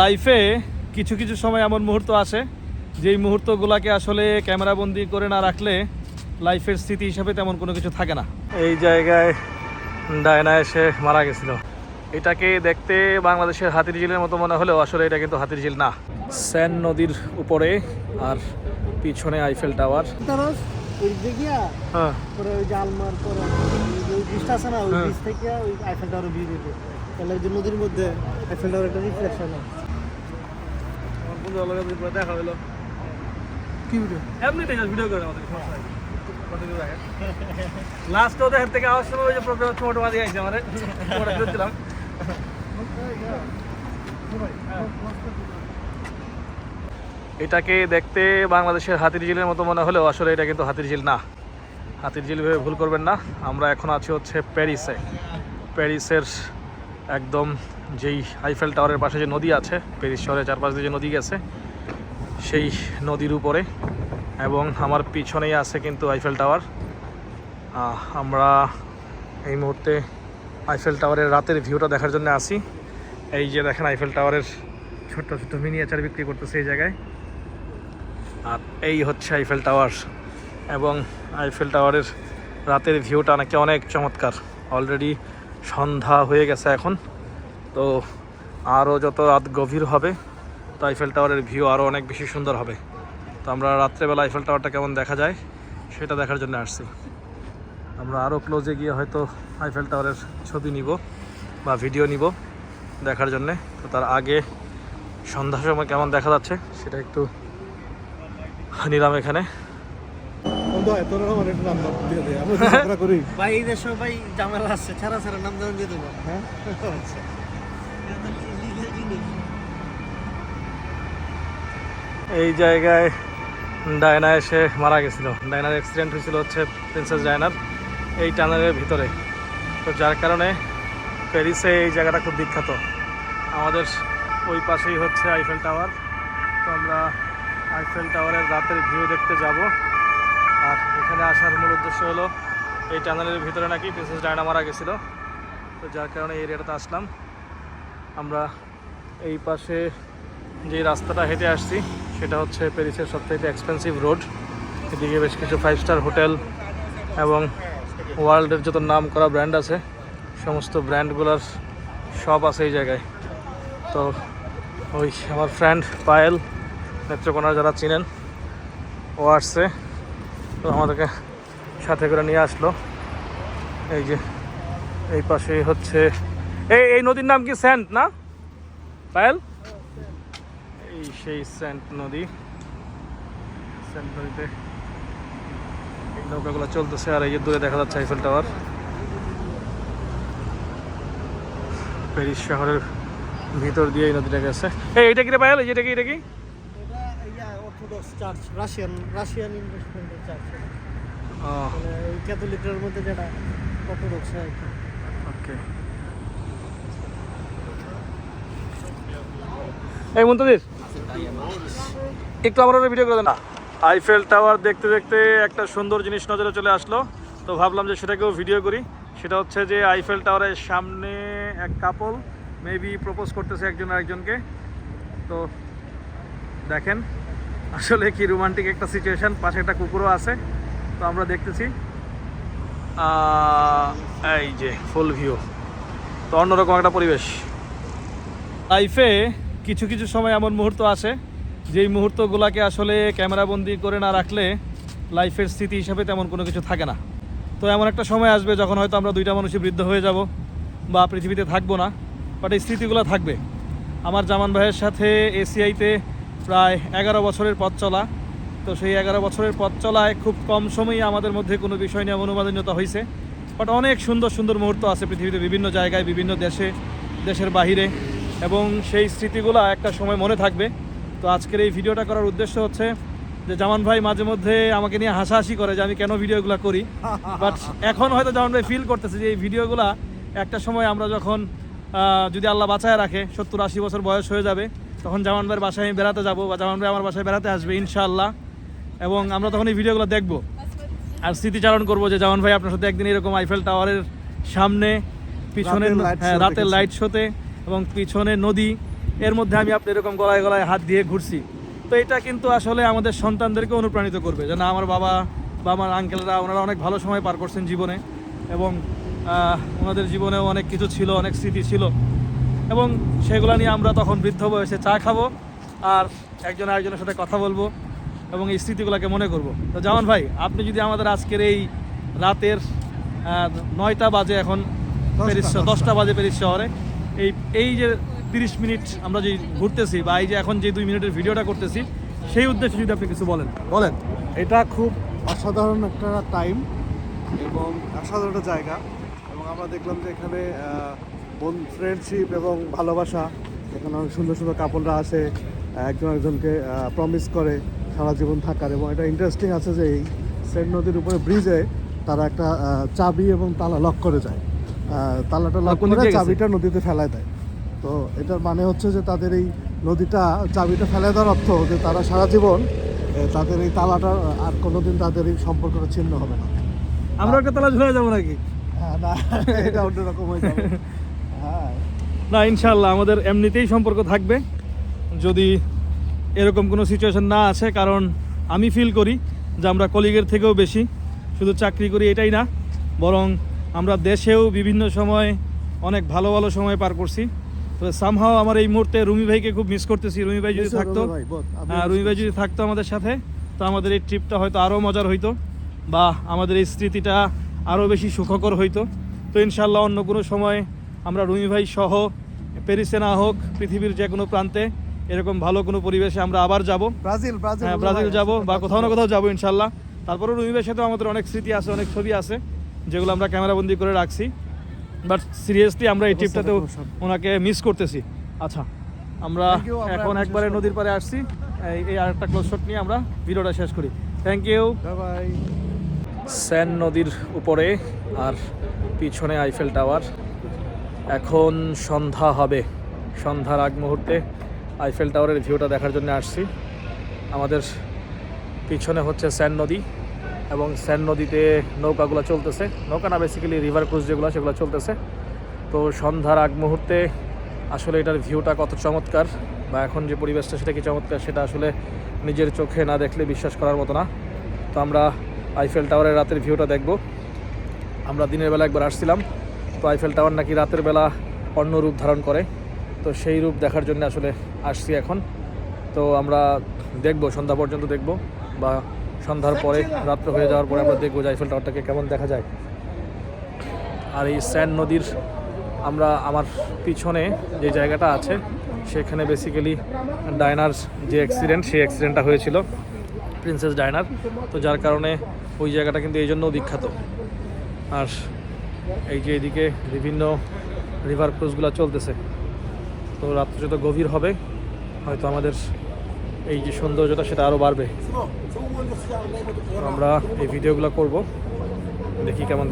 লাইফে কিছু কিছু সময় এমন মুহূর্ত আসে যেই মুহূর্তগুলোকে আসলে ক্যামেরাবন্দি করে না রাখলে লাইফের স্মৃতি হিসাবে তেমন কোনো কিছু থাকে না। এই জায়গায় ডায়না এসে মারা গেছিল। এটাকে দেখতে বাংলাদেশের হাতির ঝিলের মতো মনে হলেও আসলে এটা কিন্তু হাতির ঝিল না। সেন নদীর উপরে আর পিছনে আইফেল টাওয়ার হ্যাঁ। হ্যাঁ। আইফেল টাওয়ার ভিউ দিতে তাহলে ওই যে নদীর মধ্যে আইফেল টাওয়ার একটা রিফ্লেকশন দেখা হলো কি ভিডিও এমনিতেই ভিডিও করে আমাদের লাস্ট ওদের থেকে আওয়াজ সময় ওই যে প্রোগ্রাম ছোট মাঝে আইছে আমার। ওটা করছিলাম এটাকে দেখতে বাংলাদেশের হাতির ঝিলের মতো মনে হলেও আসলে এটা কিন্তু হাতির ঝিল না। হাতির ঝিল ভেবে ভুল করবেন না। আমরা এখন আছি হচ্ছে প্যারিসে। প্যারিসের একদম যেই আইফেল টাওয়ারের পাশে যে নদী আছে প্যারিস শহরের চারপাশ দিয়ে যে নদী গেছে, সেই নদীর উপরে এবং আমার পিছনেই আছে কিন্তু আইফেল টাওয়ার আমরা এই মুহূর্তে আইফেল টাওয়ারের রাতের ভিউটা দেখার জন্য আসি। এই যে দেখেন আইফেল টাওয়ারের ছোট্ট ছোট্ট মিনিয়েচার বিক্রি করতেছে এই জায়গায়। আর এই হচ্ছে আইফেল টাওয়ার এবং আইফেল টাওয়ারের রাতের ভিউটা নাকি অনেক চমৎকার। অলরেডি সন্ধ্যা হয়ে গেছে এখন। তো আরও যত রাত গভীর হবে তো আইফেল টাওয়ারের ভিউ আরও অনেক বেশি সুন্দর হবে। তো আমরা রাত্রেবেলা আইফেল টাওয়ারটা কেমন দেখা যায় সেটা দেখার জন্য আসছি। আমরা আরও ক্লোজে গিয়ে হয়তো আইফেল টাওয়ারের ছবি নিব বা ভিডিও নিব দেখার জন্যে। তো তার আগে সন্ধ্যার সময় কেমন দেখা যাচ্ছে সেটা একটু নিলাম এখানে। ভাই এই দেশে ভাই আছে ছাড়া ছাড়া নাম দেবো। হ্যাঁ? এই জায়গায় ডায়না এসে মারা গেছিল। ডায়নার অ্যাক্সিডেন্ট হয়েছিল হচ্ছে প্রিন্সেস ডায়নার এই টানেলের ভিতরে। তো যার কারণে প্যারিসে এই জায়গাটা খুব বিখ্যাত। আমাদের ওই পাশেই হচ্ছে আইফেল টাওয়ার তো আমরা আইফেল টাওয়ারের রাতের ভিউ দেখতে যাব। আর এখানে আসার মূল উদ্দেশ্য হলো, এই টানেলের ভিতরে নাকি প্রিন্সেস ডায়না মারা গেছিল। তো যার কারণে এই এরিয়াটাতে আসলাম। আমরা এই পাশে যে রাস্তাটা হেঁটে আসছি, সেটা হচ্ছে প্যারিসের সবথেকে এক্সপেন্সিভ রোড এদিকে বেশ কিছু ফাইভ স্টার হোটেল এবং ওয়ার্ল্ডের যত নাম করা ব্র্যান্ড আছে, সমস্ত ব্র্যান্ডগুলোর সব আছে এই জায়গায়। তো ওই আমার ফ্রেন্ড পায়েল, নেত্রকোনার যারা চিনেন, ও আসছে। তো আমাদেরকে সাথে করে নিয়ে আসলো। এই যে, এই পাশে হচ্ছে এই এই নদীর নাম কি স্যান্ট না? পায়েল? এই সেই সেন্ট নদী। সেন্ট নদীতে এই নৌকাগুলো চলতেছে আর এই দূরে দেখা যাচ্ছে আইফেল টাওয়ার প্যারিস শহরের ভিতর দিয়ে এই নদীটা গেছে। এই এটা কি রে পায়েল? এটা কি এটা কি অর্থোডক্স চার্চ রাশিয়ান রাশিয়ান ইনভেস্টমেন্টের চার্চ ও। ক্যাথলিকের মধ্যে যেটা অর্থোডক্স হয় ওকে এই মুন্তদির, একটু আমার ভিডিও করে দেন। আইফেল টাওয়ার দেখতে দেখতে একটা সুন্দর জিনিস নজরে চলে আসলো। তো ভাবলাম যে সেটাকেও ভিডিও করি। সেটা হচ্ছে যে আইফেল টাওয়ারের সামনে এক কাপল মেবি প্রপোজ করতেছে একজন আরেকজনকে। তো দেখেন আসলে কি রোমান্টিক একটা সিচুয়েশন পাশে একটা কুকুরও আছে। তো আমরা দেখতেছি। এই যে ফুল ভিউ তো অন্যরকম একটা পরিবেশ। লাইফে কিছু কিছু সময় এমন মুহূর্ত আসে যেই মুহূর্তগুলোকে আসলে ক্যামেরাবন্দি করে না রাখলে লাইফের স্মৃতি হিসাবে তেমন কোনো কিছু থাকে না। তো এমন একটা সময় আসবে যখন হয়তো আমরা দুইটা মানুষই বৃদ্ধ হয়ে যাব বা পৃথিবীতে থাকব না বাট এই স্মৃতিগুলো থাকবে। আমার জামান ভাইয়ের সাথে এসিআইতে প্রায় এগারো বছরের পথ চলা। তো সেই এগারো বছরের পথ চলায় খুব কম সময়ে আমাদের মধ্যে কোনো বিষয় নিয়ে অনুবাদনীয়তা হয়েছে বাট অনেক সুন্দর সুন্দর মুহূর্ত আছে পৃথিবীতে বিভিন্ন জায়গায়, বিভিন্ন দেশে, দেশের বাহিরে। এবং সেই স্মৃতিগুলো একটা সময় মনে থাকবে। তো আজকের এই ভিডিওটা করার উদ্দেশ্য হচ্ছে যে জামান ভাই মাঝে মধ্যে আমাকে নিয়ে হাসাহাসি করে যে আমি কেন ভিডিওগুলো করি। বাট এখন হয়তো জামান ভাই ফিল করতেছে যে এই ভিডিওগুলো একটা সময় আমরা যখন যদি আল্লাহ বাঁচায় রাখে সত্তর আশি বছর বয়স হয়ে যাবে তখন জামান ভাইয়ের বাসায় আমি বেড়াতে যাব বা জামান ভাই আমার বাসায় বেড়াতে আসবে ইনশাআল্লাহ। এবং আমরা তখন এই ভিডিওগুলো দেখব। আর স্মৃতিচারণ করব যে জামান ভাই আপনার সাথে একদিন এরকম আইফেল টাওয়ারের সামনে পিছনে রাতের হ্যাঁ রাতের লাইট শোতে এবং পিছনে নদী এর মধ্যে আমি আপনি এরকম গলায় গলায় হাত দিয়ে ঘুরছি। তো এটা কিন্তু আসলে আমাদের সন্তানদেরকে অনুপ্রাণিত করবে। যে না আমার বাবা বা আমার আঙ্কেলরা ওনারা অনেক ভালো সময় পার করছেন জীবনে এবং ওনাদের জীবনেও অনেক কিছু ছিল অনেক স্মৃতি ছিল। এবং সেগুলো নিয়ে আমরা তখন বৃদ্ধ বয়সে চা খাব আর একজন আরেকজনের সাথে কথা বলব এবং এই স্মৃতিগুলোকে মনে করব। তো জামান ভাই আপনি যদি আমাদের আজকের এই রাতের নয়টা বাজে এখন প্যারিস দশটা, বাজে প্যারিস শহরে এই এই যে তিরিশ মিনিট আমরা যে ঘুরতেছি বা এই যে এখন যে দুই মিনিটের ভিডিওটা করতেছি, সেই উদ্দেশ্যে যদি আপনি কিছু বলেন। বলেন। এটা খুব অসাধারণ একটা টাইম এবং অসাধারণ একটা জায়গা এবং আমরা দেখলাম যে এখানে বোন ফ্রেন্ডশিপ এবং ভালোবাসা, এখানে অনেক সুন্দর সুন্দর কাপড়রা আসে, একজন একজনকে প্রমিস করে সারা জীবন থাকার এবং এটা ইন্টারেস্টিং আছে যে এই সেন নদীর উপরে ব্রিজে তারা একটা চাবি এবং তালা লক করে যায়। তালাটা লক করে চাবিটা নদীতে ফেলায় দেয়। তো এটার মানে হচ্ছে যে তাদের এই নদীটা চাবিটা ফেলে দেওয়ার অর্থ যে তারা সারা জীবন তাদের এই তালাটা আর কোনোদিন তাদের এই সম্পর্কটা ছিন্ন হবে না। আমরা একটা তালা ঝুলে যাব নাকি? হ্যাঁ না এটা অন্যরকম হয়ে যাবে। হ্যাঁ। না ইনশাল্লাহ আমাদের এমনিতেই সম্পর্ক থাকবে। যদি এরকম কোনো সিচুয়েশন না আছে কারণ আমি ফিল করি যে আমরা কলিগের থেকেও বেশি। শুধু চাকরি করি এটাই না বরং আমরা দেশেও বিভিন্ন সময় অনেক ভালো ভালো সময় পার করছি। তবে সামহাও আমার এই মুহূর্তে রুমি ভাইকে খুব মিস করতেছি। রুমি ভাই যদি থাকতো রবি ভাই, হ্যাঁ রুমি ভাই যদি থাকতো আমাদের সাথে তো আমাদের এই ট্রিপটা হয়তো আরও মজার হইতো বা আমাদের এই স্মৃতিটা আরও বেশি সুখকর হইতো। তো ইনশাল্লাহ অন্য কোনো সময় আমরা রুমি ভাই সহ প্যারিসে না হোক পৃথিবীর যে কোনো প্রান্তে এরকম ভালো কোনো পরিবেশে আমরা আবার যাব। ব্রাজিল ব্রাজিল হ্যাঁ ব্রাজিল যাব বা কোথাও না কোথাও যাব ইনশাল্লাহ তারপরেও রুমি ভাইয়ের সাথেও আমাদের অনেক স্মৃতি আছে অনেক ছবি আছে। যেগুলো আমরা ক্যামেরাবন্দি করে রাখছি। বাট সিরিয়াসলি আমরা এই ট্রিপটাতেও ওনাকে মিস করতেছি। আচ্ছা আমরা এখন একবারে নদীর পাড়ে আসছি। এই- এই আরেকটা ক্লোজ শট নিয়ে আমরা ভিডিওটা শেষ করি। Thank you bye. সেন নদীর উপরে আর পিছনে আইফেল টাওয়ার এখন সন্ধ্যা হবে। সন্ধ্যার আগ মুহূর্তে আইফেল টাওয়ারের ভিউটা দেখার জন্য আসছি। আমাদের পিছনে হচ্ছে সেন নদী। এবং সেন নদীতে নৌকাগুলো চলতেছে। নৌকা না বেসিক্যালি রিভার ক্রুজ যেগুলো সেগুলো চলতেছে। তো সন্ধ্যার আগ মুহূর্তে আসলে এটার ভিউটা কত চমৎকার বা এখন যে পরিবেশটা সেটা কি চমৎকার সেটা আসলে নিজের চোখে না দেখলে বিশ্বাস করার মতো না। তো আমরা আইফেল টাওয়ারের রাতের ভিউটা দেখব। আমরা দিনের বেলা একবার আসছিলাম। তো আইফেল টাওয়ার নাকি রাতের বেলা অন্য রূপ ধারণ করে। তো সেই রূপ দেখার জন্য আসলে আসছি এখন। তো আমরা দেখব, সন্ধ্যা পর্যন্ত দেখব বা সন্ধ্যার পরে, রাত্র হয়ে যাওয়ার পরে আমরা দেখব যে আইফেল টাওয়ারটাকে কেমন দেখা যায়। আর এই স্যান্ড নদীর আমরা, আমার পিছনে যে জায়গাটা আছে, সেখানে বেসিক্যালি ডায়নার যে অ্যাক্সিডেন্ট সেই অ্যাক্সিডেন্টটা হয়েছিল প্রিন্সেস ডায়নার। তো যার কারণে ওই জায়গাটা কিন্তু এই জন্যও বিখ্যাত। আর এই যে এদিকে বিভিন্ন রিভার ক্রুজগুলো চলতেছে। তো রাত্রে যত গভীর হবে, হয়তো আমাদের এই যে সৌন্দর্যটা সেটা আরও বাড়বে। আমরা এই ভিডিওগুলো করব। দেখি কেমন